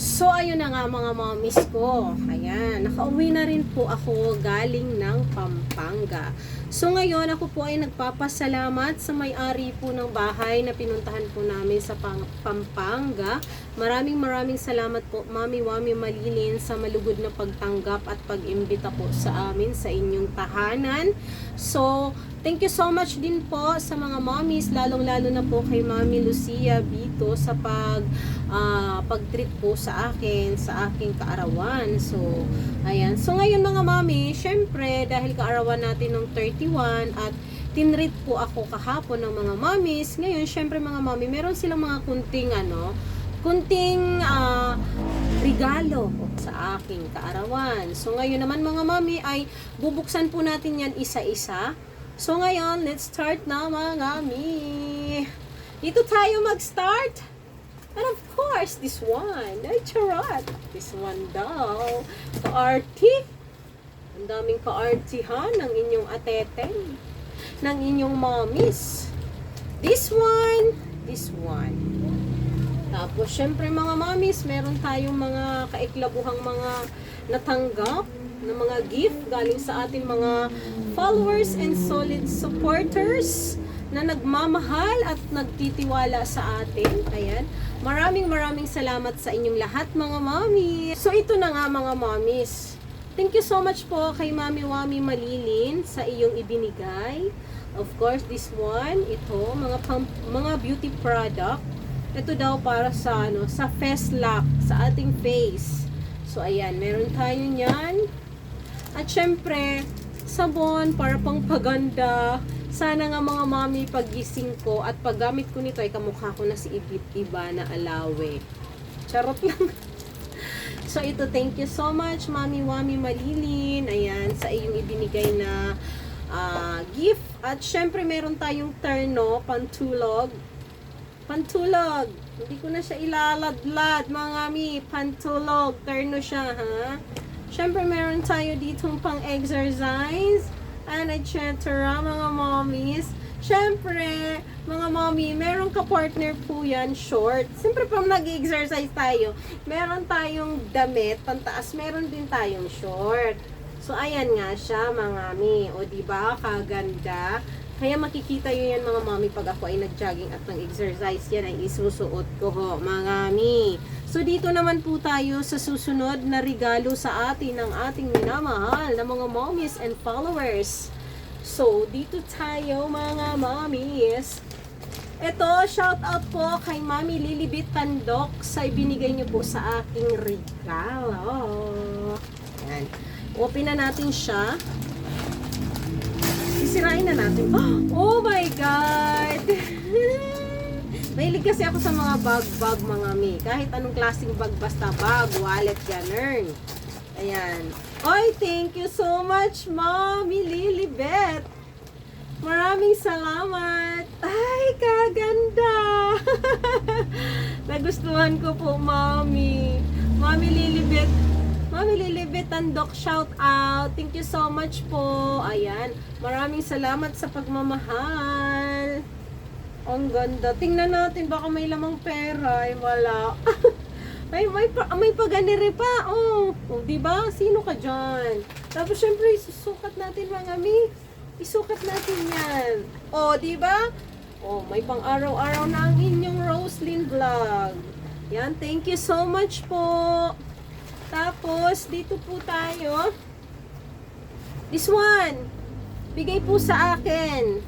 So, ayun na nga mga mamis ko. Ayan, nakauwi na rin po ako galing ng Pampanga. So, ngayon ako po ay nagpapasalamat sa may-ari po ng bahay na pinuntahan po namin sa Pang- Pampanga. Maraming maraming salamat po, Mami Wami Malilin, sa malugod na pagtanggap at pag-imbita po sa amin sa inyong tahanan. So, Thank you so much din po sa mga mommies, lalong-lalo na po kay Mami Lucia Bito sa pag ah, pag-treat po sa akin, sa aking kaarawan. So, ayan. So, ngayon mga mami, syempre, dahil kaarawan natin ng 31 at tinreat po ako kahapon ng mga mommies, ngayon, syempre mga mami, meron silang mga kunting ano, kunting ah, regalo sa aking kaarawan. So, ngayon naman mga mami ay bubuksan po natin yan isa-isa. So ngayon, let's start na mga mi. Dito tayo mag-start. And of course, this one. Ay, charot. This one daw. Ka-arty. Ang daming ka-artyhan ng inyong ateten. Ng inyong mommies. This one. This one. Tapos, syempre mga mommies, meron tayong mga kaiklabuhang mga natanggap na mga gift galing sa ating mga followers and solid supporters na nagmamahal at nagtitiwala sa atin. Ayan. Maraming maraming salamat sa inyong lahat mga mami. So ito na nga mga mommies. Thank you so much po kay Mami Wami Malilin sa iyong ibinigay. Of course, this one, ito, mga pam- mga beauty product. Ito daw para sa ano, sa face lock, sa ating face. So ayan, meron tayo niyan. At syempre, sabon para pang paganda. Sana nga mga mami pagising ko at paggamit ko nito ay kamukha ko na si Ibit Iba na alawe. Charot lang. So ito, thank you so much Mami Wami Malilin. Ayan, sa iyong ibinigay na ah, gift. At syempre meron tayong terno, pantulog. Pantulog. Hindi ko na siya ilaladlad, mga mi. Pantulog. Terno siya, ha? Siyempre, meron tayo ditong pang-exercise. And etc. mga mommies. Siyempre, mga mommy, meron ka-partner po yan, short. Siyempre, pag nag-exercise tayo, meron tayong damit, pantaas, meron din tayong short. So, ayan nga siya, mga mi. O, di ba Kaganda. Kaya makikita yun yan mga mami pag ako ay nag-jogging at nag-exercise yan ay isusuot ko ho mga mami. So dito naman po tayo sa susunod na regalo sa atin ng ating minamahal na mga mommies and followers. So dito tayo mga mommies. Ito, shout out po kay Mami Lilibit Tandok sa ibinigay niyo po sa aking regalo. Yan. Open na natin siya. Sisirain na natin. Oh my God! Mahilig kasi ako sa mga bag-bag mga mi. Kahit anong klaseng bag, basta bag, wallet, ganun. Ayan. Oy, thank you so much, Mommy Lilibet. Maraming salamat. Ay, kaganda. Nagustuhan ko po, Mommy. Mommy Lilibet. Mami Lilibet Tandok, shout out. Thank you so much po. Ayan. Maraming salamat sa pagmamahal. Ang ganda. Tingnan natin baka may lamang pera. Ay, wala. may may pa, may paganire pa. Oh, oh 'di ba? Sino ka diyan? Tapos syempre isusukat natin mga mi. Isukat natin 'yan. Oh, 'di ba? Oh, may pang araw-araw na ang inyong Roslyn vlog. Yan, thank you so much po. Tapos, dito po tayo. This one. Bigay po sa akin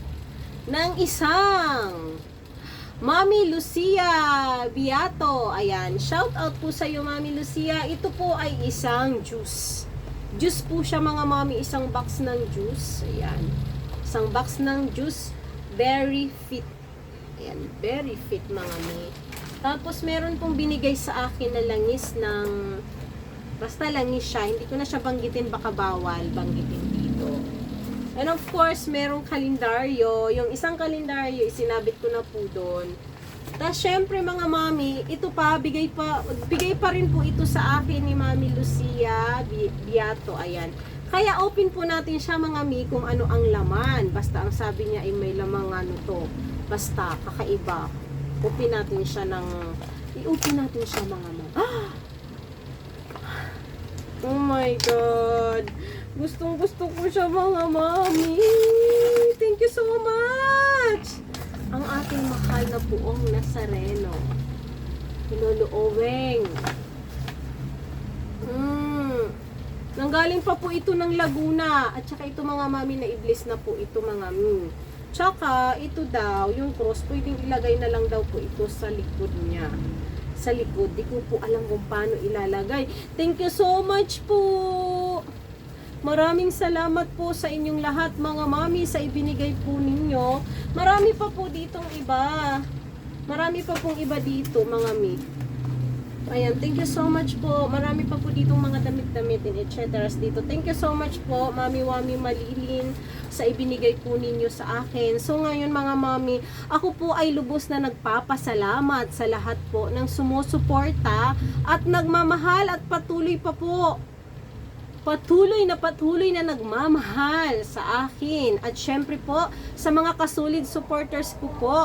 ng isang Mami Lucia Biato. Ayan. Shout out po sa iyo, Mami Lucia. Ito po ay isang juice. Juice po siya mga mami. Isang box ng juice. Ayan. Isang box ng juice. Very fit. Ayan. Very fit mga mi. Tapos meron pong binigay sa akin na langis ng Basta langis siya. Hindi ko na siya banggitin. Baka bawal banggitin dito. And of course, merong kalendaryo. Yung isang kalendaryo, isinabit ko na po doon. Tapos, syempre mga mami, ito pa, bigay pa, bigay pa rin po ito sa akin ni Mami Lucia Bi- Biato. Ayan. Kaya open po natin siya mga mi kung ano ang laman. Basta ang sabi niya ay may lamang ano to. Basta, kakaiba. Open natin siya ng, i-open natin siya mga mami. Ah! Oh my God. Gustong gusto ko siya mga mami. Thank you so much. Ang ating mahal na buong Nazareno. Lolo Oweng. Mm. Nanggaling pa po ito ng Laguna. At saka ito mga mami na iblis na po ito mga mi. Tsaka ito daw, yung cross, pwedeng ilagay na lang daw po ito sa likod niya. Sa likod. Di ko po alam kung paano ilalagay. Thank you so much po. Maraming salamat po sa inyong lahat mga mami sa ibinigay po ninyo. Marami pa po ditong iba. Marami pa pong iba dito mga mi. Ayan, thank you so much po. Marami pa po ditong mga damit-damit and etc. dito. Thank you so much po, Mami Wami Malilin, sa ibinigay po ninyo sa akin. So ngayon mga mami, ako po ay lubos na nagpapasalamat sa lahat po ng sumusuporta at nagmamahal at patuloy pa po patuloy na patuloy na nagmamahal sa akin. At syempre po, sa mga kasulid supporters ko po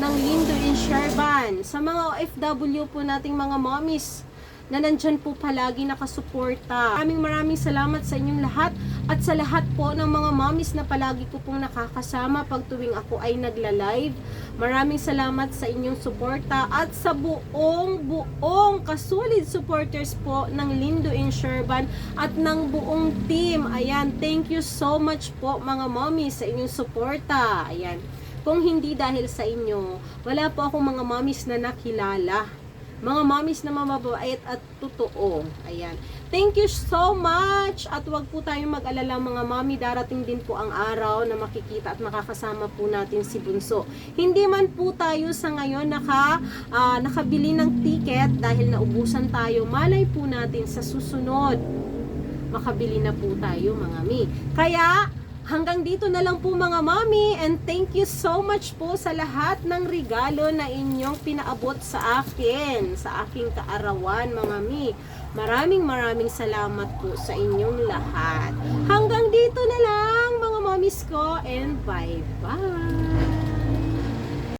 ng Lindo in Sherban, sa mga OFW po nating mga mommies na nandyan po palagi nakasuporta. Maraming maraming salamat sa inyong lahat at sa lahat po ng mga mommies na palagi ko pong nakakasama pag tuwing ako ay nagla-live. Maraming salamat sa inyong suporta at sa buong buong kasulid supporters po ng Lindo in Sherban at ng buong team. Ayan, thank you so much po mga mommies sa inyong suporta. Ayan. Kung hindi dahil sa inyo, wala po akong mga mommies na nakilala. Mga mommies na mamabait at totoo. Ayan. Thank you so much. At wag po tayong mag-alala mga mami. Darating din po ang araw na makikita at makakasama po natin si Bunso. Hindi man po tayo sa ngayon naka, ah, nakabili ng ticket dahil naubusan tayo. Malay po natin sa susunod. Makabili na po tayo mga mi. Kaya, Hanggang dito na lang po mga mami and thank you so much po sa lahat ng regalo na inyong pinaabot sa akin, sa aking kaarawan mga mi. Maraming maraming salamat po sa inyong lahat. Hanggang dito na lang mga mamis ko and bye bye!